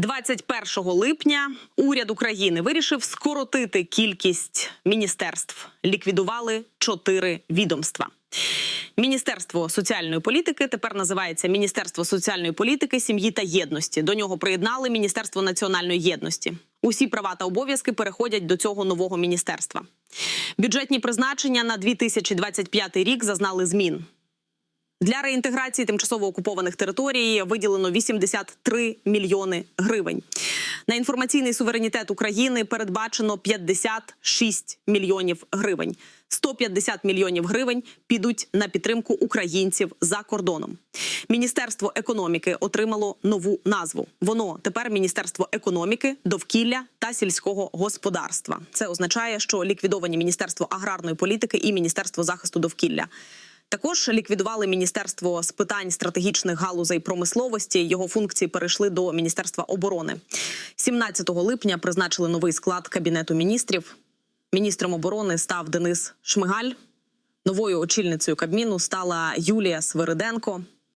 21 липня уряд України вирішив скоротити кількість міністерств. Ліквідували чотири відомства. Міністерство соціальної політики тепер називається Міністерство соціальної політики, сім'ї та єдності. До нього приєднали Міністерство національної єдності. Усі права та обов'язки переходять до цього нового міністерства. Бюджетні призначення на 2025 рік зазнали змін. Для реінтеграції тимчасово окупованих територій виділено 83 мільйони гривень. На інформаційний суверенітет України передбачено 56 мільйонів гривень. 150 мільйонів гривень підуть на підтримку українців за кордоном. Міністерство економіки отримало нову назву. Воно тепер Міністерство економіки, довкілля та сільського господарства. Це означає, що ліквідовані Міністерство аграрної політики і Міністерство захисту довкілля. Також ліквідували міністерство з питань стратегічних галузей промисловості. Його функції перейшли до міністерства оборони. 17 липня призначили новий склад кабінету міністрів. Міністром оборони став Денис Шмигаль. Новою очільницею Кабміну стала Юлія Свириденко.